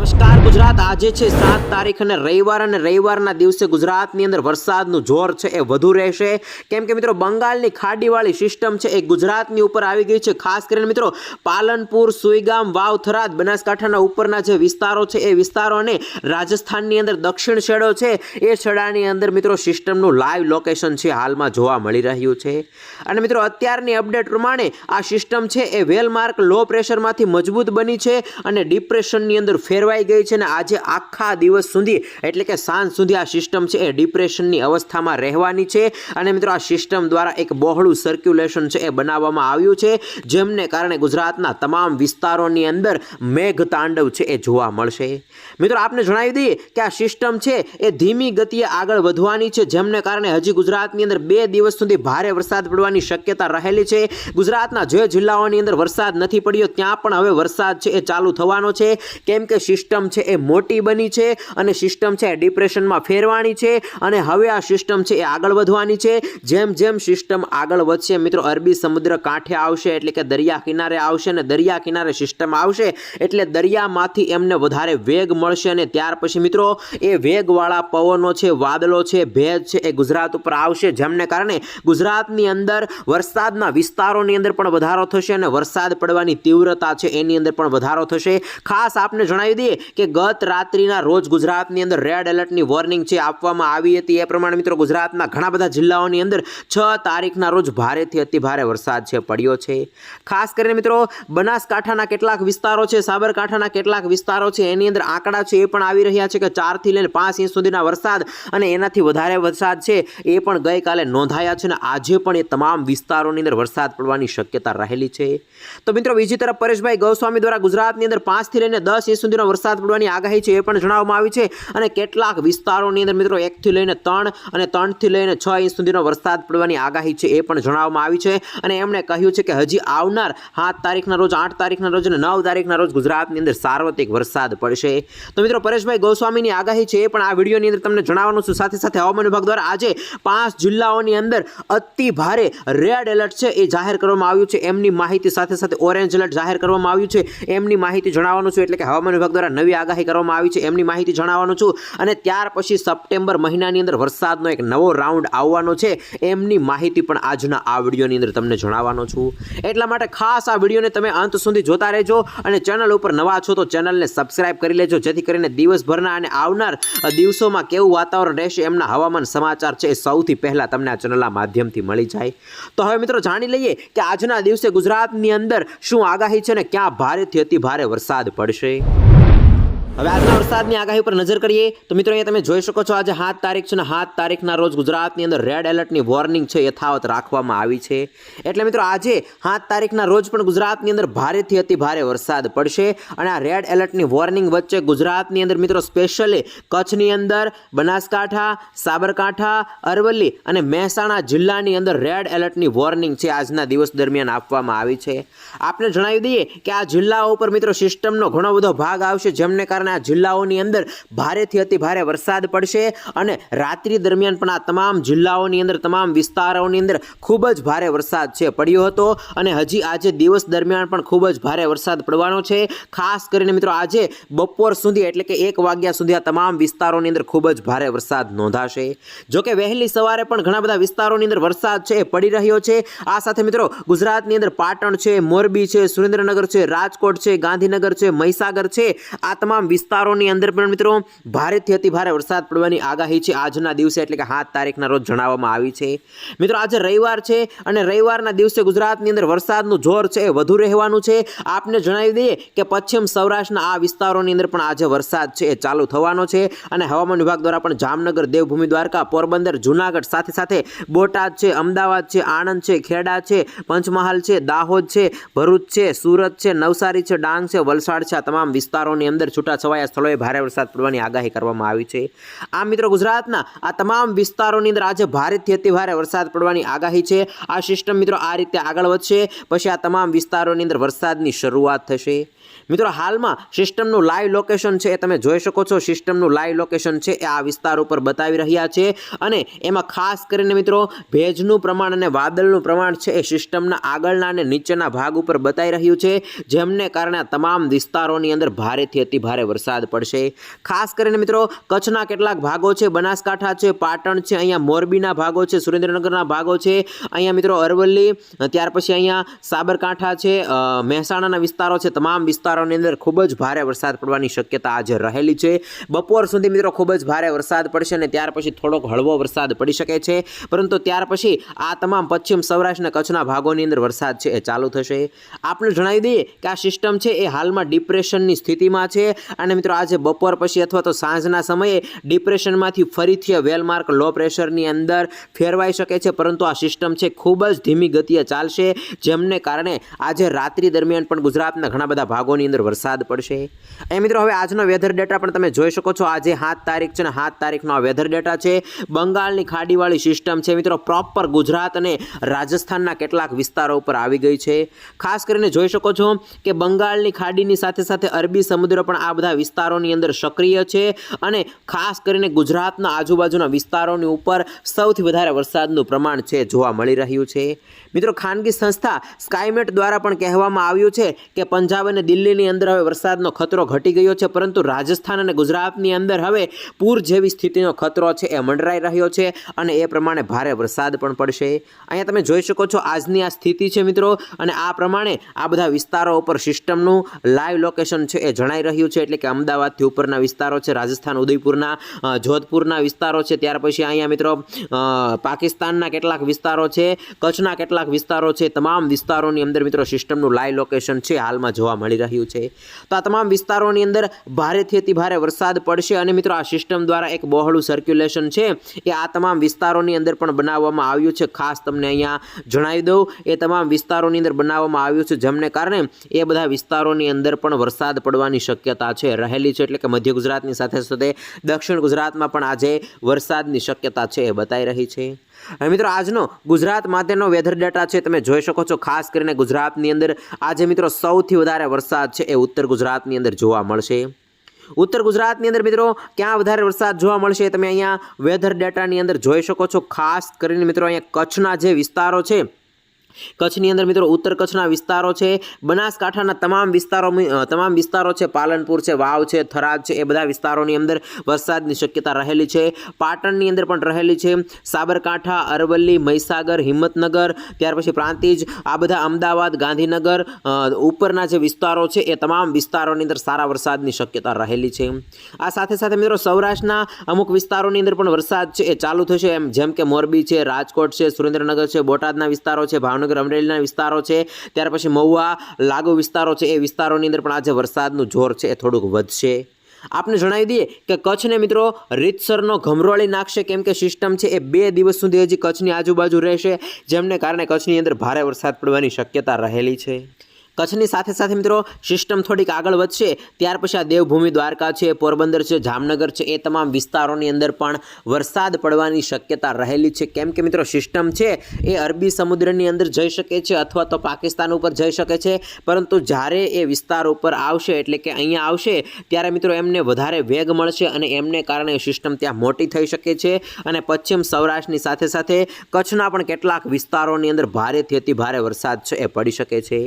નમસ્કાર, ગુજરાત. આજે છે સાત તારીખ અને રવિવાર અને રવિવારના દિવસે ગુજરાતની અંદર વરસાદનું જોર છે એ વધુ રહેશે. કેમ કે મિત્રો, બંગાળની ખાડીવાળી સિસ્ટમ છે એ ગુજરાતની ઉપર આવી ગઈ છે. ખાસ કરીને મિત્રો, પાલનપુર, સુઈગામ વાવ થરાદ બનાસકાંઠાના ઉપરના જે વિસ્તારો છે એ વિસ્તારો અને રાજસ્થાનની અંદર દક્ષિણ છેડો છે, એ છેડાની અંદર મિત્રો સિસ્ટમનું લાઈવ લોકેશન છે હાલમાં જોવા મળી રહ્યું છે. અને મિત્રો, અત્યારની અપડેટ પ્રમાણે આ સિસ્ટમ છે એ વેલમાર્ક લો પ્રેશરમાંથી મજબૂત બની છે અને ડિપ્રેશનની અંદર ફેરવાઈ ગઈ છે અને આજે આખા દિવસ સુધી, એટલે કે સાંજ સુધી આ સિસ્ટમ છે એ ડિપ્રેશનની અવસ્થામાં રહેવાની છે. અને મિત્રો, આ સિસ્ટમ દ્વારા એક બહોળું સર્ક્યુલેશન છે એ બનાવવામાં આવ્યું છે, જેમને કારણે ગુજરાતના તમામ વિસ્તારોની અંદર મેઘ તાંડવ છે એ જોવા મળશે. મિત્રો, આપને જણાવી દઈએ કે આ સિસ્ટમ છે એ ધીમી ગતિએ આગળ વધવાની છે, જેમને કારણે હજી ગુજરાતની અંદર બે દિવસ સુધી ભારે વરસાદ પડવાની શક્યતા રહેલી છે. ગુજરાતના જે જિલ્લાઓની અંદર વરસાદ નથી પડ્યો, ત્યાં પણ હવે વરસાદ છે એ ચાલુ થવાનો છે. કેમ કે સિસ્ટમ છે એ મોટી બની છે અને સિસ્ટમ છે એ ડિપ્રેશનમાં ફેરવાની છે અને હવે આ સિસ્ટમ છે એ આગળ વધવાની છે. જેમ જેમ સિસ્ટમ આગળ વધશે મિત્રો, અરબી સમુદ્ર કાંઠે આવશે એટલે કે દરિયા કિનારે આવશે અને દરિયા કિનારે સિસ્ટમ આવશે એટલે દરિયામાંથી એમને વધારે વેગ મળશે અને ત્યાર પછી મિત્રો, એ વેગવાળા પવનો છે, વાદળો છે, ભેજ છે એ ગુજરાત ઉપર આવશે. જેમને કારણે ગુજરાતની અંદર વરસાદના વિસ્તારોની અંદર પણ વધારો થશે અને વરસાદ પડવાની તીવ્રતા છે એની અંદર પણ વધારો થશે. ખાસ આપને જણાવી દઈએ કે ગત રાત્રિના રોજ ગુજરાતની અંદર રેડ એલર્ટની વોર્નિંગ છે આપવામાં આવી હતી, એ પ્રમાણે મિત્રો ગુજરાતના ઘણા બધા જિલ્લાઓની અંદર છ તારીખના રોજ ભારેથી અતિ ભારે વરસાદ છે પડ્યો છે. ખાસ કરીને મિત્રો, બનાસકાંઠાના કેટલાક વિસ્તારો છે, સાબરકાંઠાના કેટલાક વિસ્તારો છે, એની અંદર આંકડા છે એ પણ આવી રહ્યા છે કે ચારથી લઈને પાંચ ઇંચ સુધીના વરસાદ અને એનાથી વધારે વરસાદ છે એ પણ ગઈકાલે નોંધાયા છે અને આજે પણ એ તમામ વિસ્તારોની અંદર વરસાદ પડવાની શક્યતા રહેલી છે. તો મિત્રો, બીજી તરફ પરેશભાઈ ગૌસ્વામી દ્વારા ગુજરાતની અંદર પાંચથી લઈને દસ ઇંચ સુધીનો વરસાદ પડવાની આગાહી છે એ પણ જણાવવામાં આવી છે. અને કેટલાક વિસ્તારોની અંદર મિત્રો એકથી લઈને ત્રણ અને ત્રણથી લઈને છ ઇંચ સુધીનો વરસાદ પડવાની આગાહી છે એ પણ જણાવવામાં આવી છે. અને એમણે કહ્યું છે કે હજી આવનાર સાત તારીખના રોજ, આઠ તારીખના રોજ અને નવ તારીખના રોજ ગુજરાતની અંદર સાર્વત્રિક વરસાદ પડશે. તો મિત્રો પરેશભાઈ ગોસ્વામીની આગાહી છે એ પણ આ વિડીયોની અંદર તમને જણાવવાનું છું. સાથે સાથે હવામાન વિભાગ દ્વારા આજે પાંચ જિલ્લાઓની અંદર અતિ ભારે રેડ એલર્ટ છે એ જાહેર કરવામાં આવ્યું છે. એમની માહિતી સાથે સાથે ઓરેન્જ એલર્ટ જાહેર કરવામાં આવ્યું છે. એમની માહિતી જણાવવાનું છું એટલે કે હવામાન વિભાગ દ્વારા નવી આગાહી કરવામાં આવી છે, એમની માહિતી જણાવવાનું છું. અને ત્યાર પછી સપ્ટેમ્બર મહિનાની અંદર વરસાદનો એક નવો રાઉન્ડ આવવાનો છે, એમની માહિતી પણ આજના આ વિડીયોની અંદર તમને જણાવવાનો છું. એટલા માટે ખાસ આ વિડીયોને તમે અંત સુધી જોતા રહેજો અને ચેનલ ઉપર નવા છો તો ચેનલને સબસ્ક્રાઇબ કરી લેજો, જેથી કરીને દિવસભરના અને આવનાર દિવસોમાં કેવું વાતાવરણ રહેશે એમના હવામાન સમાચાર છે એ સૌથી પહેલાં તમને આ ચેનલના માધ્યમથી મળી જાય. તો હવે મિત્રો જાણી લઈએ કે આજના દિવસે ગુજરાતની અંદર શું આગાહી છે ને ક્યાં ભારેથી અતિ ભારે વરસાદ પડશે. હવે આજના વરસાદની આગાહી પર નજર કરીએ તો મિત્રો અહીંયા તમે જોઈ શકો છો આજે સાત તારીખ છે ને સાત તારીખના રોજ ગુજરાતની અંદર રેડ એલર્ટની વોર્નિંગ છે, યથાવત રાખવામાં આવી છે. એટલે મિત્રો આજે સાત તારીખના રોજ પણ ગુજરાતની અંદર ભારેથી અતિ ભારે વરસાદ પડશે અને આ રેડ એલર્ટની વોર્નિંગ વચ્ચે ગુજરાતની અંદર મિત્રો સ્પેશિયલી કચ્છની અંદર, બનાસકાંઠા, સાબરકાંઠા, અરવલ્લી અને મહેસાણા જિલ્લાની અંદર રેડ એલર્ટની વોર્નિંગ છે આજના દિવસ દરમિયાન આપવામાં આવી છે. આપને જણાવી દઈએ કે આ જિલ્લાઓ ઉપર મિત્રો સિસ્ટમનો ઘણો બધો ભાગ આવશે, જેમને કારણે આ જિલ્લાઓની અંદર ભારેથી અતિ ભારે વરસાદ પડશે અને રાત્રિ દરમિયાન પણ આ તમામ જિલ્લાઓની અંદર, તમામ વિસ્તારોની અંદર ખૂબ જ ભારે વરસાદ છે, પડ્યો હતો. અને હજી આજે દિવસ દરમિયાન પણ ખૂબ જ ભારે વરસાદ પડવાનો છે. ખાસ કરીને મિત્રો, આજે બપોર સુધી, એટલે કે એક વાગ્યા સુધી આ તમામ વિસ્તારોની અંદર ખૂબ જ ભારે વરસાદ નોંધાશે. જોકે વહેલી સવારે પણ ઘણા બધા વિસ્તારોની અંદર વરસાદ છે પડી રહ્યો છે. આ સાથે મિત્રો, ગુજરાતની અંદર પાટણ છે, મોરબી છે, સુરેન્દ્રનગર છે, રાજકોટ છે, ગાંધીનગર છે, મહીસાગર છે. આ તમામ વિસ્તારોની અંદર પણ મિત્રો ભારેથી અતિ ભારે વરસાદ પડવાની આગાહી છે આજના દિવસે, એટલે કે સાત તારીખના રોજ જણાવવામાં આવી છે. મિત્રો, આજે રવિવાર છે અને રવિવારના દિવસે ગુજરાતની અંદર વરસાદનું જોર છે, એ વધુ રહેવાનું છે. આપને જણાવી દઈએ કે પશ્ચિમ સૌરાષ્ટ્રના આ વિસ્તારોની અંદર પણ આજે વરસાદ છે, એ ચાલુ થવાનો છે. અને હવામાન વિભાગ દ્વારા પણ જામનગર, દેવભૂમિ, દ્વારકા, પોરબંદર, જુનાગઢ સાથે સાથે બોટાદ છે, અમદાવાદ છે, આણંદ છે, ખેડા છે, પંચમહાલ છે, દાહોદ છે, ભરૂચ છે, સુરત છે, નવસારી છે, ડાંગ છે, વલસાડ છે, આ તમામ વિસ્તારોની અંદર છૂટાછવાયા સ્થળોએ ભારે વરસાદ પડવાની આગાહી કરવામાં આવી છે. આ મિત્રો, ગુજરાતના આ તમામ વિસ્તારોની અંદર આજે ભારેથી અતિભારે વરસાદ પડવાની આગાહી છે. આ સિસ્ટમ મિત્રો આ રીતે આગળ વધશે. પછી આ તમામ વિસ્તારોની અંદર વરસાદની શરૂઆત થશે. મિત્રો, હાલમાં સિસ્ટમનું લાઈવ લોકેશન છે એ તમે જોઈ શકો છો. સિસ્ટમનું લાઈવ લોકેશન છે એ આ વિસ્તાર ઉપર બતાવી રહ્યા છે અને એમાં ખાસ કરીને મિત્રો, ભેજનું પ્રમાણ અને વાદળનું પ્રમાણ છે એ સિસ્ટમના આગળના અને નીચેના ભાગ ઉપર બતાવી રહ્યું છે, જેમને કારણે તમામ વિસ્તારોની અંદર ભારેથી અતિ ભારે વરસાદ પડશે. ખાસ કરીને મિત્રો, કચ્છના કેટલાક ભાગો છે, બનાસકાંઠા છે, પાટણ છે, અહીંયા મોરબીના ભાગો છે, સુરેન્દ્રનગરના ભાગો છે, અહીંયા મિત્રો અરવલ્લી, ત્યાર પછી અહીંયા સાબરકાંઠા છે મહેસાણાના વિસ્તારો છે, તમામ વિસ્તારોની અંદર ખૂબ જ ભારે વરસાદ પડવાની શક્યતા આજે રહેલી છે. બપોર સુધી મિત્રો ખૂબ જ ભારે વરસાદ પડશે અને ત્યાર પછી થોડોક હળવો વરસાદ પડી શકે છે. પરંતુ ત્યાર પછી આ તમામ પશ્ચિમ સૌરાષ્ટ્ર અને કચ્છના ભાગોની અંદર વરસાદ છે એ ચાલુ થશે. આપણે જણાવી દઈએ કે આ સિસ્ટમ છે એ હાલમાં ડિપ્રેશનની સ્થિતિમાં છે. અને મિત્રો આજે બપોર પછી અથવા તો સાંજના સમયે ડિપ્રેશનમાંથી ફરીથી વેલમાર્ક લો પ્રેશરની અંદર ફેરવાઈ શકે છે. પરંતુ આ સિસ્ટમ છે ખૂબ જ ધીમી ગતિએ ચાલશે. જેમને કારણે આજે રાત્રિ દરમિયાન પણ ગુજરાતના ઘણા બધા ભાગોની અંદર વરસાદ પડશે. એ મિત્રો હવે આજનો વેધર ડેટા પણ તમે જોઈ શકો છો. આજે સાત તારીખ છે ને સાત તારીખનો આ વેધર ડેટા છે. બંગાળની ખાડીવાળી સિસ્ટમ છે મિત્રો. પ્રોપર ગુજરાત અને રાજસ્થાનના કેટલાક વિસ્તારો ઉપર આવી ગઈ છે. ખાસ કરીને જોઈ શકો છો કે બંગાળની ખાડીની સાથે સાથે અરબી સમુદ્ર પણ આ બધા વિસ્તારોની અંદર સક્રિય છે અને ખાસ કરીને ગુજરાતના આજુબાજુના વિસ્તારોની ઉપર સૌથી વધારે વરસાદનું પ્રમાણ છે જોવા મળી રહ્યું છે. મિત્રો ખાનગી સંસ્થા સ્કાયમેટ દ્વારા પણ કહેવામાં આવ્યું છે કે પંજાબ અને દિલ્હીની અંદર હવે વરસાદનો ખતરો ઘટી ગયો છે, પરંતુ રાજસ્થાન અને ગુજરાતની અંદર હવે પૂર જેવી સ્થિતિનો ખતરો છે, એ મંડરાઈ રહ્યો છે અને એ પ્રમાણે ભારે વરસાદ પણ પડશે. અહીંયા તમે જોઈ શકો છો આજની આ સ્થિતિ છે મિત્રો, અને આ પ્રમાણે આ બધા વિસ્તારો ઉપર સિસ્ટમનું લાઈવ લોકેશન છે એ જણાઈ રહ્યું છે, એટલે કે અમદાવાદથી ઉપરના વિસ્તારો છે, રાજસ્થાન, ઉદયપુરના જોધપુરના વિસ્તારો છે, ત્યાર પછી અહીંયા મિત્રો પાકિસ્તાનના કેટલાક વિસ્તારો છે, કચ્છના કેટલાક વિસ્તારો છે તમામ વિસ્તારોની અંદર મિત્રો સિસ્ટમનું લાઈવ લોકેશન છે હાલમાં જોવા મળી રહ્યું છે. તો આ તમામ વિસ્તારોની અંદર ભારેથી અતિ ભારે વરસાદ પડશે અને મિત્રો આ સિસ્ટમ દ્વારા એક બહોળું સર્ક્યુલેશન છે. એ આ તમામ વિસ્તારોની અંદર પણ બનાવવામાં આવ્યું છે. ખાસ તમને અહીંયા જણાવી દઉં, એ તમામ વિસ્તારોની અંદર બનાવવામાં આવ્યું છે, જેમને કારણે એ બધા વિસ્તારોની અંદર પણ વરસાદ પડવાની શક્યતા છે, રહેલી છે. એટલે કે મધ્ય ગુજરાતની સાથે સાથે દક્ષિણ ગુજરાતમાં પણ આજે વરસાદની શક્યતા છે, એ બતાઈ રહી છે. હવે મિત્રો આજનો ગુજરાત માટેનો વેધર ડેટા છે, તમે જોઈ શકો છો, ખાસ કરીને ગુજરાતની અંદર. આજે મિત્રો સૌથી વધારે વરસાદ છે એ ઉત્તર ગુજરાતની અંદર જોવા મળશે. ઉત્તર ગુજરાતની અંદર મિત્રો ક્યાં વધારે વરસાદ જોવા મળશે તમે અહીંયા વેધર ડેટાની અંદર જોઈ શકો છો. ખાસ કરીને મિત્રો અહીંયા કચ્છના જે વિસ્તારો છે કચ્છની અંદર મિત્રો ઉત્તર કચ્છના વિસ્તારો છે, બનાસકાંઠાના તમામ વિસ્તારો તમામ વિસ્તારો છે, પાલનપુર છે, વાવ છે, થરાદ છે, એ બધા વિસ્તારોની અંદર વરસાદની શક્યતા રહેલી છે. પાટણની અંદર પણ રહેલી છે. સાબરકાંઠા, અરવલ્લી, મહીસાગર, હિંમતનગર, ત્યાર પછી પ્રાંતિજ, આ બધા અમદાવાદ, ગાંધીનગર ઉપરના જે વિસ્તારો છે, એ તમામ વિસ્તારોની અંદર સારા વરસાદની શક્યતા રહેલી છે. આ સાથે સાથે મિત્રો સૌરાષ્ટ્રના અમુક વિસ્તારોની અંદર પણ વરસાદ છે, એ ચાલુ થશે એમ, જેમ કે મોરબી છે, રાજકોટ છે, સુરેન્દ્રનગર છે, બોટાદના વિસ્તારો છે, ભાવનગર અમરેલીના વિસ્તારો છે. ત્યાર પછી મહુવા, લાગુ વિસ્તારો છે. એ વિસ્તારોની અંદર પણ આજે વરસાદનું જોર છે. એ થોડુંક વધશે. આપને જણાવી દઈએ કે કચ્છને મિત્રો રીતસરનો ઘમરોળી નાખશે. કેમ કે સિસ્ટમ છે એ બે દિવસ સુધી હજી કચ્છની આજુબાજુ રહેશે. જેમને કારણે કચ્છની અંદર ભારે વરસાદ પડવાની શક્યતા રહેલી છે. કચ્છની સાથે સાથે મિત્રો સિસ્ટમ થોડીક આગળ વધશે. ત્યાર પછી આ દેવભૂમિ દ્વારકા છે, પોરબંદર છે, જામનગર છે, એ તમામ વિસ્તારોની અંદર પણ વરસાદ પડવાની શક્યતા રહેલી છે. કેમ કે મિત્રો સિસ્ટમ છે, એ અરબી સમુદ્રની અંદર જઈ શકે છે અથવા તો પાકિસ્તાન ઉપર જઈ શકે છે. પરંતુ જ્યારે એ વિસ્તાર ઉપર આવશે, એટલે કે અહીંયા આવશે, ત્યારે મિત્રો એમને વધારે વેગ મળશે અને એમને કારણે સિસ્ટમ ત્યાં મોટી થઈ શકે છે. અને પશ્ચિમ સૌરાષ્ટ્રની સાથે સાથે કચ્છના પણ કેટલાક વિસ્તારોની અંદર ભારેથી અતિ ભારે વરસાદ છે, એ પડી શકે છે.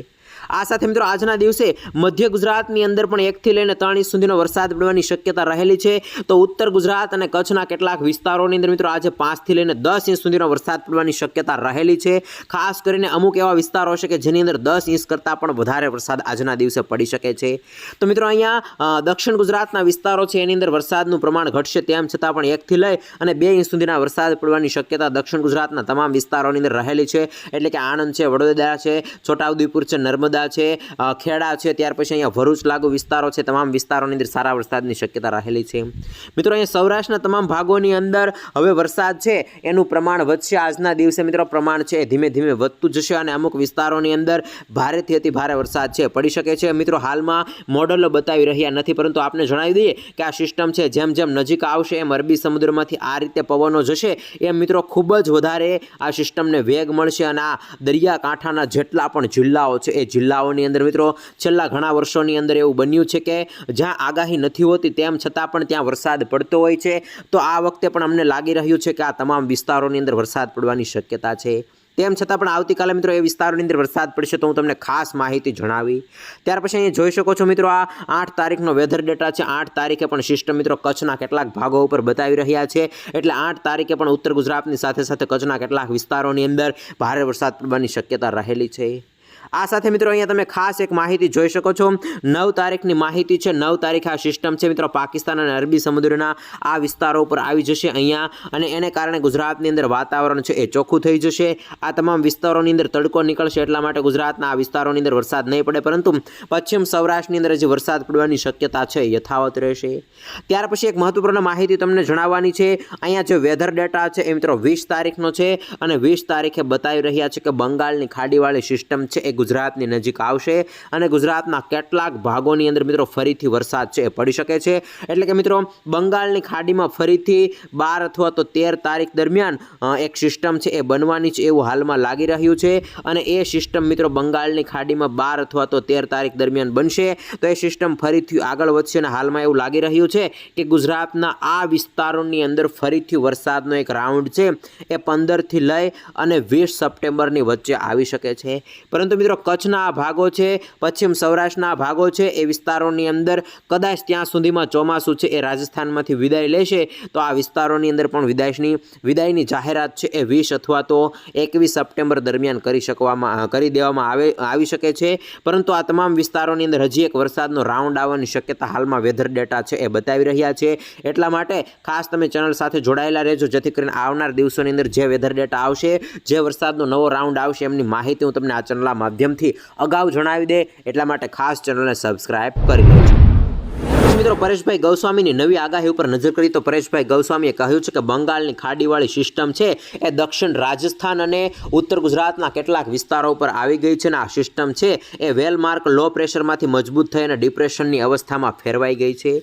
આ સાથે મિત્રો આજના દિવસે મધ્ય ગુજરાતની અંદર પણ એકથી લઈને ત્રણ ઇંચ સુધીનો વરસાદ પડવાની શક્યતા રહેલી છે. તો ઉત્તર ગુજરાત અને કચ્છના કેટલાક વિસ્તારોની અંદર મિત્રો આજે પાંચથી લઈને દસ ઇંચ સુધીનો વરસાદ પડવાની શક્યતા રહેલી છે. ખાસ કરીને અમુક એવા વિસ્તારો છે કે જેની અંદર દસ ઇંચ કરતાં પણ વધારે વરસાદ આજના દિવસે પડી શકે છે. તો મિત્રો અહીંયા દક્ષિણ ગુજરાતના વિસ્તારો છે એની અંદર વરસાદનું પ્રમાણ ઘટશે તેમ છતાં પણ એકથી લઈ અને બે ઇંચ સુધીના વરસાદ પડવાની શક્યતા દક્ષિણ ગુજરાતના તમામ વિસ્તારોની અંદર રહેલી છે. એટલે કે આણંદ છે, વડોદરા છે, છોટાઉદેપુર છે, નર્મદા છે ખેડા છે, ત્યાર પછી અહીંયા ભરૂચ લાગુ વિસ્તારો છે, તમામ વિસ્તારોની અંદર સારા વરસાદની શક્યતા રહેલી છે. મિત્રો, અહીંયા સૌરાષ્ટ્રના તમામ ભાગોની અંદર હવે વરસાદ છે, એનું પ્રમાણ વધશે આજના દિવસે. મિત્રો, પ્રમાણ છે, ધીમે ધીમે વધતું જશે અને અમુક વિસ્તારોની અંદર ભારેથી અતિ ભારે વરસાદ છે, પડી શકે છે. મિત્રો, હાલમાં મોડલો બતાવી રહ્યા નથી, પરંતુ આપને જણાવી દઈએ કે આ સિસ્ટમ છે, જેમ જેમ નજીક આવશે, એમ અરબી સમુદ્રમાંથી આ રીતે પવનો જશે, એમ મિત્રો, ખૂબ જ વધારે આ સિસ્ટમને વેગ મળશે અને આ દરિયાકાંઠાના જેટલા પણ જિલ્લાઓ છે, એ જિલ્લા જિલ્લાઓની અંદર મિત્રો, છેલ્લા ઘણા વર્ષોની અંદર એવું બન્યું છે કે જ્યાં આગાહી નથી હોતી તેમ છતાં પણ ત્યાં વરસાદ પડતો હોય છે. તો આ વખતે પણ અમને લાગી રહ્યું છે કે આ તમામ વિસ્તારોની અંદર વરસાદ પડવાની શક્યતા છે. તેમ છતાં પણ આવતીકાલે મિત્રો એ વિસ્તારોની અંદર વરસાદ પડશે તો હું તમને ખાસ માહિતી જણાવી. ત્યાર પછી અહીંયા જોઈ શકો છો મિત્રો આ આઠ તારીખનો વેધર ડેટા છે. આઠ તારીખે પણ સિસ્ટમ મિત્રો કચ્છના કેટલાક ભાગો ઉપર બતાવી રહ્યા છે. એટલે આઠ તારીખે પણ ઉત્તર ગુજરાતની સાથે સાથે કચ્છના કેટલાક વિસ્તારોની અંદર ભારે વરસાદ પડવાની શક્યતા રહેલી છે. આ સાથે મિત્રો અહીંયા તમે ખાસ એક માહિતી જોઈ શકો છો. નવ તારીખની માહિતી છે. નવ તારીખે આ સિસ્ટમ છે મિત્રો પાકિસ્તાન અને અરબી સમુદ્રના આ વિસ્તારો ઉપર આવી જશે અહીંયા અને એને કારણે ગુજરાતની અંદર વાતાવરણ છે એ ચોખ્ખું થઈ જશે. આ તમામ વિસ્તારોની અંદર તડકો નીકળશે એટલા માટે ગુજરાતના આ વિસ્તારોની અંદર વરસાદ નહીં પડે, પરંતુ પશ્ચિમ સૌરાષ્ટ્રની અંદર હજી વરસાદ પડવાની શક્યતા છે, યથાવત રહેશે. ત્યાર પછી એક મહત્વપૂર્ણ માહિતી તમને જણાવવાની છે. અહીંયા જે વેધર ડેટા છે એ મિત્રો વીસ તારીખનો છે અને વીસ તારીખે બતાવી રહ્યા છે કે બંગાળની ખાડીવાળી સિસ્ટમ છે એ ગુજરાતની નજીક આવશે અને ગુજરાતના કેટલાક ભાગોની અંદર મિત્રો ફરીથી વરસાદ છે, પડી શકે છે. એટલે કે મિત્રો, બંગાળની ખાડીમાં ફરીથી બાર અથવા તો તેર તારીખ દરમિયાન એક સિસ્ટમ છે એ બનવાની છે એવું હાલમાં લાગી રહ્યું છે અને એ સિસ્ટમ મિત્રો બંગાળની ખાડીમાં બાર અથવા તો તેર તારીખ દરમિયાન બનશે. તો એ સિસ્ટમ ફરીથી આગળ વધશે અને હાલમાં એવું લાગી રહ્યું છે કે ગુજરાતના આ વિસ્તારોની અંદર ફરીથી વરસાદનો એક રાઉન્ડ છે એ પંદરથી લઈ અને વીસ સપ્ટેમ્બરની વચ્ચે આવી શકે છે. પરંતુ મિત્રો કચ્છના આ ભાગો છે, પશ્ચિમ સૌરાષ્ટ્રના ભાગો છે, એ વિસ્તારોની અંદર કદાચ ત્યાં સુધીમાં ચોમાસું છે, એ રાજસ્થાનમાંથી વિદાય લેશે, તો આ વિસ્તારોની અંદર પણ વિદાયની વિદાયની જાહેરાત છે, એ વીસ અથવા તો એકવીસ સપ્ટેમ્બર દરમિયાન કરી શકવામાં કરી દેવામાં આવે, આવી શકે છે. પરંતુ આ તમામ વિસ્તારોની અંદર હજી એક વરસાદનો રાઉન્ડ આવવાની શક્યતા હાલમાં વેધર ડેટા છે, એ બતાવી રહ્યા છે. એટલા માટે ખાસ તમે ચેનલ સાથે જોડાયેલા રહેજો, જેથી કરીને આવનાર દિવસોની અંદર જે વેધર ડેટા આવશે, જે વરસાદનો નવો રાઉન્ડ આવશે, એમની માહિતી હું તમને આ ચેનલના માધ્યમથી અગાઉ જણાવી દે એટલા માટે ખાસ ચેનલને સબસ્ક્રાઇબ કરી લેજો મિત્રો, પરેશભાઈ ગૌસ્વામીની નવી આગાહી ઉપર નજર કરી તો પરેશભાઈ ગૌસ્વામીએ કહ્યું છે કે બંગાળની ખાડીવાળી સિસ્ટમ છે એ દક્ષિણ રાજસ્થાન અને ઉત્તર ગુજરાતના કેટલાક વિસ્તારો ઉપર આવી ગઈ છે અને આ સિસ્ટમ છે એ વેલમાર્ક લો પ્રેશરમાંથી મજબૂત થઈ અને ડિપ્રેશનની અવસ્થામાં ફેરવાઈ ગઈ છે.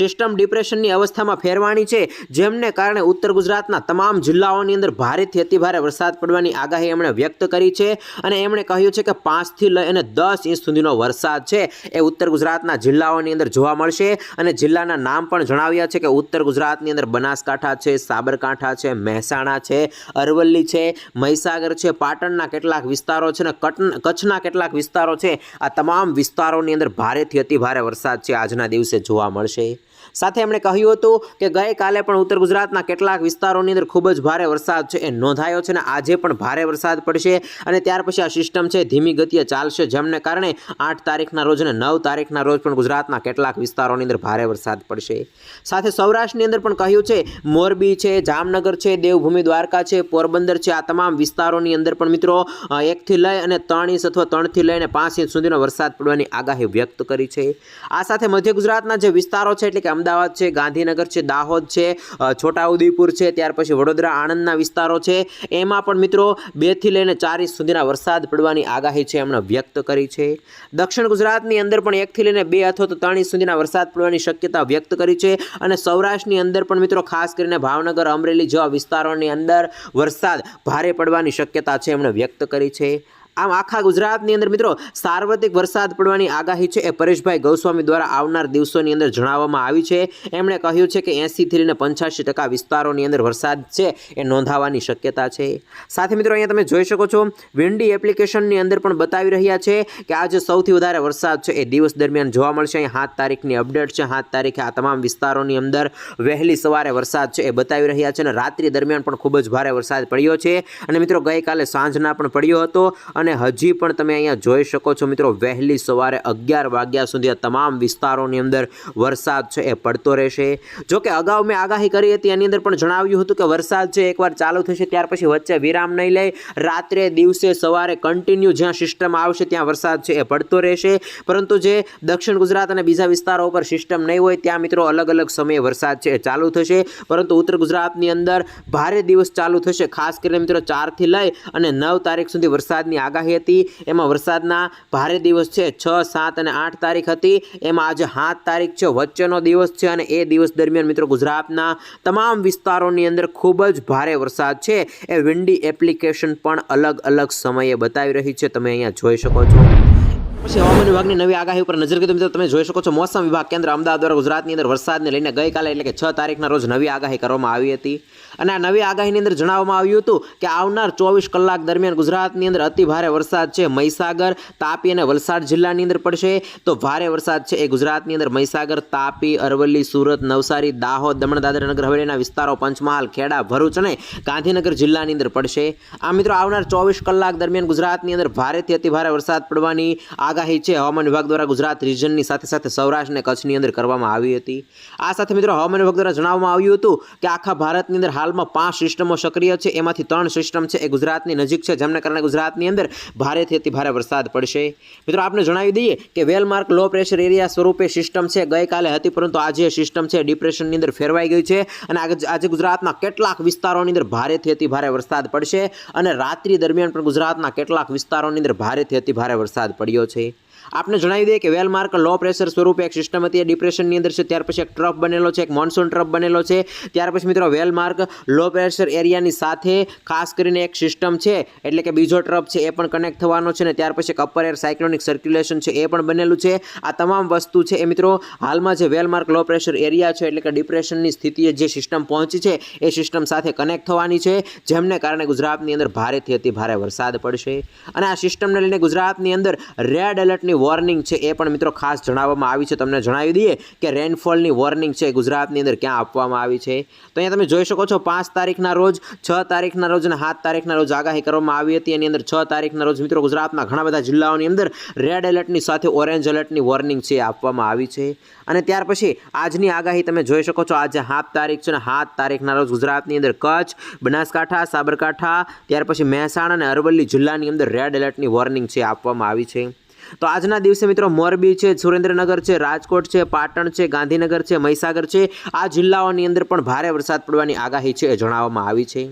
સિસ્ટમ ડિપ્રેશનની અવસ્થામાં ફેરવાની છે, જેમને કારણે ઉત્તર ગુજરાતના તમામ જિલ્લાઓની અંદર ભારેથી અતિભારે વરસાદ પડવાની આગાહી એમણે વ્યક્ત કરી છે અને એમણે કહ્યું છે કે પાંચથી લઈ અને દસ ઇંચ સુધીનો વરસાદ છે એ ઉત્તર ગુજરાતના જિલ્લાઓની અંદર જોવા મળશે. અને જિલ્લાના નામ પણ જણાવ્યા છે કે ઉત્તર ગુજરાતની અંદર બનાસકાંઠા છે, સાબરકાંઠા છે, મહેસાણા છે, અરવલ્લી છે, મહીસાગર છે, પાટણના કેટલાક વિસ્તારો છે ને કટ- કચ્છના કેટલાક વિસ્તારો છે. આ તમામ વિસ્તારોની અંદર ભારેથી અતિભારે વરસાદ છે. આજના દિવસે જોવા મળશે. સાથે એમણે કહ્યું હતું કે ગઈકાલે પણ ઉત્તર ગુજરાતના કેટલાક વિસ્તારોની અંદર ખૂબ જ ભારે વરસાદ છે એ નોંધાયો છે અને આજે પણ ભારે વરસાદ પડશે અને ત્યાર પછી આ સિસ્ટમ છે ધીમી ગતિએ ચાલશે જેમને કારણે આઠ તારીખના રોજ અને નવ તારીખના રોજ પણ ગુજરાતના કેટલાક વિસ્તારોની અંદર ભારે વરસાદ પડશે. સાથે સૌરાષ્ટ્રની અંદર પણ કહ્યું છે, મોરબી છે, જામનગર છે, દેવભૂમિ દ્વારકા છે, પોરબંદર છે, આ તમામ વિસ્તારોની અંદર પણ મિત્રો એકથી લઈ અને ત્રણ ઇંચ અથવા ત્રણથી લઈને પાંચ ઇંચ સુધીનો વરસાદ પડવાની આગાહી વ્યક્ત કરી છે. આ સાથે મધ્ય ગુજરાતના જે વિસ્તારો છે એટલે કે અમદાવાદ છે, ગાંધીનગર છે, દાહોદ છે છોટાઉદેપુર છે, ત્યાર પછી વડોદરા, આણંદના વિસ્તારો છે. એમાં પણ મિત્રો બેથી લઈને ચાર ઇંચ સુધીના વરસાદ પડવાની આગાહી છે એમણે વ્યક્ત કરી છે. દક્ષિણ ગુજરાતની અંદર પણ એકથી લઈને બે અથવા તો ત્રણ ઇંચ સુધીના વરસાદ પડવાની શક્યતા વ્યક્ત કરી છે અને સૌરાષ્ટ્રની અંદર પણ મિત્રો ખાસ કરીને ભાવનગર, અમરેલી જેવા વિસ્તારોની અંદર વરસાદ ભારે પડવાની શક્યતા છે એમણે વ્યક્ત કરી છે. આમ આખા ગુજરાતની અંદર મિત્રો સાર્વત્રિક વરસાદ પડવાની આગાહી છે. એ પરેશભાઈ ગૌસ્વામી દ્વારા આવનાર દિવસોની અંદર જણાવવામાં આવી છે. એમણે કહ્યું છે કે એંસીથી લઈને પંચ્યાસી ટકા વિસ્તારોની અંદર વરસાદ છે એ નોંધાવાની શક્યતા છે. સાથે મિત્રો અહીંયા તમે જોઈ શકો છો વિન્ડી એપ્લિકેશનની અંદર પણ બતાવી રહ્યા છે કે આજે સૌથી વધારે વરસાદ છે એ દિવસ દરમિયાન જોવા મળશે. અહીંયા સાત તારીખની અપડેટ છે. સાત તારીખે આ તમામ વિસ્તારોની અંદર વહેલી સવારે વરસાદ છે એ બતાવી રહ્યા છે અને રાત્રિ દરમિયાન પણ ખૂબ જ ભારે વરસાદ પડ્યો છે. અને મિત્રો ગઈકાલે સાંજના પણ પડ્યો હતો અને હજી પણ તમે અહીંયા જોઈ શકો છો મિત્રો, વહેલી સવારે અગિયાર વાગ્યા સુધી આ તમામ વિસ્તારોની અંદર વરસાદ છે એ પડતો રહેશે. જો કે અગાઉ મેં આગાહી કરી હતી, એની અંદર પણ જણાવ્યું હતું કે વરસાદ છે એકવાર ચાલુ થશે, ત્યાર પછી વચ્ચે વિરામ નહીં લે. રાત્રે દિવસે સવારે કન્ટિન્યુ જ્યાં સિસ્ટમ આવશે ત્યાં વરસાદ છે એ પડતો રહેશે. પરંતુ જે દક્ષિણ ગુજરાત અને બીજા વિસ્તારો ઉપર સિસ્ટમ નહીં હોય, ત્યાં મિત્રો અલગ અલગ સમયે વરસાદ છે એ ચાલુ થશે. પરંતુ ઉત્તર ગુજરાતની અંદર ભારે દિવસ ચાલુ થશે, ખાસ કરીને મિત્રો ચારથી લઈ અને નવ તારીખ સુધી વરસાદની આગાહી હતી. એમાં વરસાદના ભારે દિવસ છે. છ, સાત અને આઠ તારીખ હતી. એમાં આજે સાત તારીખ છે. વચ્ચેનો દિવસ છે અને એ દિવસ દરમિયાન મિત્રો ગુજરાતના તમામ વિસ્તારોની અંદર ખૂબ જ ભારે વરસાદ છે. એ વિન્ડી એપ્લિકેશન પણ અલગ અલગ સમયે બતાવી રહી છે. તમે અહીંયા જોઈ શકો છો. પછી હવામાન વિભાગની નવી આગાહી ઉપર નજર કરી મિત્રો તમે જોઈ શકો છો મોસમ વિભાગ કેન્દ્ર અમદાવાદ દ્વારા ગુજરાતની અંદર વરસાદને લઈને ગઈકાલે એટલે કે છ તારીખના રોજ નવી આગાહી કરવામાં આવી હતી. અને આ નવી આગાહીની અંદર જણાવવામાં આવ્યું હતું કે આવનાર ચોવીસ કલાક દરમિયાન ગુજરાતની અંદર અતિ ભારે વરસાદ છે મહીસાગર, તાપી અને વલસાડ જિલ્લાની અંદર પડશે. તો ભારે વરસાદ છે એ ગુજરાતની અંદર મહીસાગર, તાપી, અરવલ્લી, સુરત, નવસારી, દાહોદ, દમણ, દાદરાનગર, હવેલીના વિસ્તારો, પંચમહાલ, ખેડા, ભરૂચ અને ગાંધીનગર જિલ્લાની અંદર પડશે. આ મિત્રો આવનાર ચોવીસ કલાક દરમિયાન ગુજરાતની અંદર ભારેથી અતિ ભારે વરસાદ પડવાની આગાહી છે હવામાન વિભાગ દ્વારા ગુજરાત રિજનની સાથે સાથે સૌરાષ્ટ્ર અને કચ્છની અંદર કરવામાં આવી હતી. આ સાથે મિત્રો હવામાન વિભાગ દ્વારા જણાવવામાં આવ્યું હતું કે આખા ભારતની અંદર હાલમાં પાંચ સિસ્ટમો સક્રિય છે. એમાંથી ત્રણ સિસ્ટમ છે એ ગુજરાતની નજીક છે. જેમને કારણે ગુજરાતની અંદર ભારેથી અતિ ભારે વરસાદ પડશે. મિત્રો આપણે જણાવી દઈએ કે વેલમાર્ક લો પ્રેશર એરિયા સ્વરૂપે સિસ્ટમ છે. ગઈકાલે હતી, પરંતુ આજે સિસ્ટમ છે ડિપ્રેશનની અંદર ફેરવાઈ ગઈ છે અને આજે ગુજરાતના કેટલાક વિસ્તારોની અંદર ભારેથી અતિ ભારે વરસાદ પડશે અને રાત્રિ દરમિયાન પણ ગુજરાતના કેટલાક વિસ્તારોની અંદર ભારેથી અતિ ભારે વરસાદ પડ્યો છે. આપને જણાવી દઈએ કે વેલમાર્ક લો પ્રેશર સ્વરૂપે એક સિસ્ટમ હતી. ડિપ્રેશનની અંદર છે. ત્યાર પછી એક ટ્રફ બનેલો છે. એક મોન્સૂન ટ્રફ બનેલો છે. ત્યાર પછી મિત્રો વેલમાર્ક લો પ્રેશર એરિયાની સાથે ખાસ કરીને એક સિસ્ટમ છે. એટલે કે બીજો ટ્રફ છે. એ પણ કનેક્ટ થવાનો છે. ને ત્યાર પછી એક અપર એર સાયક્લોનિક સર્ક્યુલેશન છે. એ પણ બનેલું છે. આ તમામ વસ્તુ છે. એ મિત્રો હાલમાં જે વેલમાર્ક લો પ્રેશર એરિયા છે, એટલે કે ડિપ્રેશનની સ્થિતિએ જે સિસ્ટમ પહોંચી છે, એ સિસ્ટમ સાથે કનેક્ટ થવાની છે. જેમને કારણે ગુજરાતની અંદર ભારેથી અતિ ભારે વરસાદ પડશે. અને આ સિસ્ટમને લઈને ગુજરાતની અંદર રેડ એલર્ટની વોર્નિંગ છે એ પણ મિત્રો ખાસ જણાવવામાં આવી છે. તમને જણાવી દઈએ કે રેનફોલની વોર્નિંગ છે ગુજરાતની અંદર ક્યાં આપવામાં આવી છે. તો અહીંયા તમે જોઈ શકો છો પાંચ તારીખના રોજ, છ તારીખના રોજ અને સાત તારીખના રોજ આગાહી કરવામાં આવી હતી. એની અંદર છ તારીખના રોજ મિત્રો ગુજરાતના ઘણા બધા જિલ્લાઓની અંદર રેડ એલર્ટની સાથે ઓરેન્જ એલર્ટની વોર્નિંગ છે આપવામાં આવી છે. અને ત્યાર પછી આજની આગાહી તમે જોઈ શકો છો. આજે સાત તારીખ છે અને સાત તારીખના રોજ ગુજરાતની અંદર કચ્છ, બનાસકાંઠા, સાબરકાંઠા, ત્યાર પછી મહેસાણા અને અરવલ્લી જિલ્લાની અંદર રેડ એલર્ટની વોર્નિંગ છે આપવામાં આવી છે. તો આજના દિવસે મિત્રો મોરબી છે, સુરેન્દ્રનગર છે, રાજકોટ છે, પાટણ છે, ગાંધીનગર છે, મહીસાગર છે. આ જિલ્લાઓની અંદર પણ ભારે વરસાદ પડવાની આગાહી છે એ જણાવવામાં આવી છે.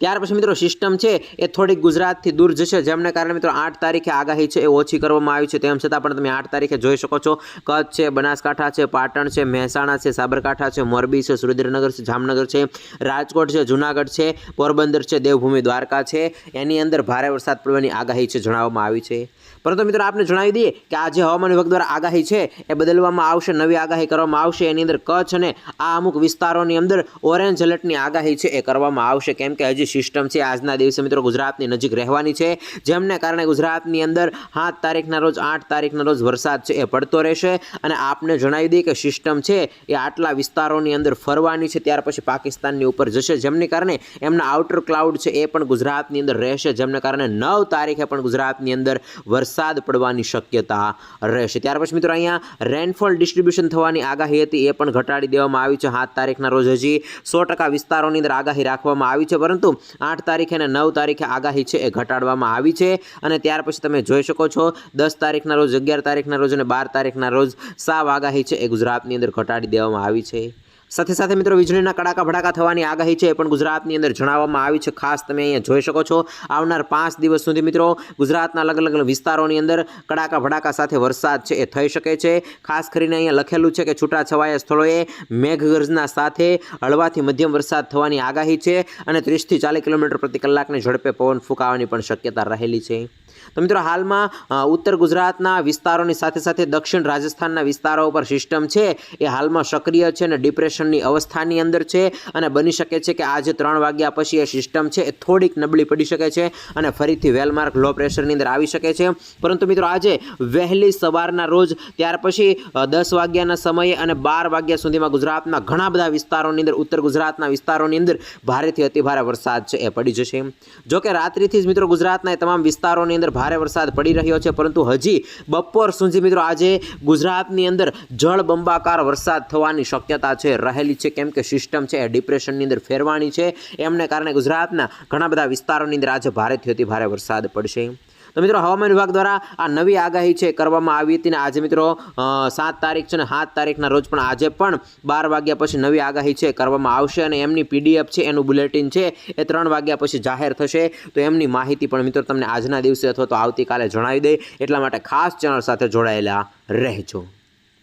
ત્યાર પછી મિત્રો સિસ્ટમ છે એ થોડીક ગુજરાતથી દૂર જશે. જેમને કારણે મિત્રો આઠ તારીખે આગાહી છે એ ઓછી કરવામાં આવી છે. તેમ છતાં પણ તમે આઠ તારીખે જોઈ શકો છો. કચ્છ છે, બનાસકાંઠા છે, પાટણ છે, મહેસાણા છે, સાબરકાંઠા છે, મોરબી છે, સુરેન્દ્રનગર છે, જામનગર છે, રાજકોટ છે, જુનાગઢ છે, પોરબંદર છે, દેવભૂમિ દ્વારકા છે. એની અંદર ભારે વરસાદ પડવાની આગાહી છે જણાવવામાં આવી છે. પરંતુ મિત્રો આપને જણાવી દઈએ કે આ જે હવામાન વિભાગ દ્વારા આગાહી છે એ બદલવામાં આવશે, નવી આગાહી કરવામાં આવશે. એની અંદર કચ્છ અને આ અમુક વિસ્તારોની અંદર ઓરેન્જ એલર્ટની આગાહી છે એ કરવામાં આવશે. કેમ કે હજી સિસ્ટમ છે, આજના દિવસે મિત્રો ગુજરાતની નજીક રહેવાની છે. જેમને કારણે ગુજરાતની અંદર સાત તારીખના રોજ, આઠ તારીખના રોજ વરસાદ છે, એ પડતો રહેશે. અને આપને જણાવી દઈએ કે સિસ્ટમ છે, એ આટલા વિસ્તારોની અંદર ફરવાની છે, ત્યાર પછી પાકિસ્તાનની ઉપર જશે. જેમને કારણે એમના આઉટર ક્લાઉડ છે, એ પણ ગુજરાતની અંદર રહેશે. જેમને કારણે નવ તારીખે પણ ગુજરાતની અંદર વરસાદ પડવાની શક્યતા રહેશે. ત્યાર પછી મિત્રો અહીંયા રેનફોલ ડિસ્ટ્રીબ્યુશન થવાની આગાહી હતી, એ પણ ઘટાડી દેવામાં આવી છે. સાત તારીખના રોજ હજી સો ટકા વિસ્તારોની અંદર આગાહી રાખવામાં આવી છે. પરંતુ આઠ તારીખે અને નવ તારીખે આગાહી છે એ ઘટાડવામાં આવી છે અને ત્યાર પછી તમે જોઈ શકો છો, દસ તારીખના રોજ, અગિયાર તારીખના રોજ અને બાર તારીખના રોજ સાવ આગાહી છે એ ગુજરાતની અંદર ઘટાડી દેવામાં આવી છે. સાથે સાથે મિત્રો વીજળીના કડાકા ભડાકા થવાની આગાહી છે એ પણ ગુજરાતની અંદર જણાવવામાં આવી છે. ખાસ તમે અહીંયા જોઈ શકો છો. આવનાર પાંચ દિવસ સુધી મિત્રો ગુજરાતના અલગ અલગ વિસ્તારોની અંદર કડાકા ભડાકા સાથે વરસાદ છે એ થઈ શકે છે. ખાસ કરીને અહીંયા લખેલું છે કે છૂટાછવાયા સ્થળોએ મેઘગર્જના સાથે હળવાથી મધ્યમ વરસાદ થવાની આગાહી છે અને ત્રીસથી ચાલીસ કિલોમીટર પ્રતિ કલાકની ઝડપે પવન ફૂંકાવાની પણ શક્યતા રહેલી છે. તો મિત્રો હાલમાં ઉત્તર ગુજરાતના વિસ્તારોની સાથે સાથે દક્ષિણ રાજસ્થાનના વિસ્તારો ઉપર સિસ્ટમ છે એ હાલમાં સક્રિય છે અને ડિપ્રેશનની અવસ્થાની અંદર છે અને બની શકે છે કે આજે ત્રણ વાગ્યા પછી એ સિસ્ટમ છે એ થોડીક નબળી પડી શકે છે અને ફરીથી વેલમાર્ક લો પ્રેશરની અંદર આવી શકે છે. પરંતુ મિત્રો આજે વહેલી સવારના રોજ ત્યાર પછી દસ વાગ્યાના સમયે અને બાર વાગ્યા સુધીમાં ગુજરાતના ઘણા બધા વિસ્તારોની અંદર, ઉત્તર ગુજરાતના વિસ્તારોની અંદર ભારેથી અતિભારે વરસાદ છે એ પડી જશે. જોકે રાત્રિથી જ મિત્રો ગુજરાતના તમામ વિસ્તારોની અંદર ભારે વરસાદ પડી રહ્યો છે, પરંતુ હજી બપોર સુધી મિત્રો આજે ગુજરાતની અંદર જળબંબાકાર વરસાદ થવાની શક્યતા છે. રહેલી છે. કેમ કે સિસ્ટમ છે, એ ડિપ્રેશનની અંદર ફેરવાની છે. એમને કારણે ગુજરાતના ઘણા બધા વિસ્તારોની અંદર આજે ભારેથી અતિ ભારે વરસાદ પડશે. તો મિત્રો, હવામાન વિભાગ દ્વારા આ નવી આગાહી છે, કરવામાં આવી હતી ને આજે મિત્રો સાત તારીખ છે ને સાત તારીખના રોજ પણ આજે પણ બાર વાગ્યા પછી નવી આગાહી છે, કરવામાં આવશે અને એમની પીડીએફ છે, એનું બુલેટિન છે, એ ત્રણ વાગ્યા પછી જાહેર થશે. તો એમની માહિતી પણ મિત્રો તમને આજના દિવસે અથવા તો આવતીકાલે જણાવી દે. એટલા માટે ખાસ ચેનલ સાથે જોડાયેલા રહેજો.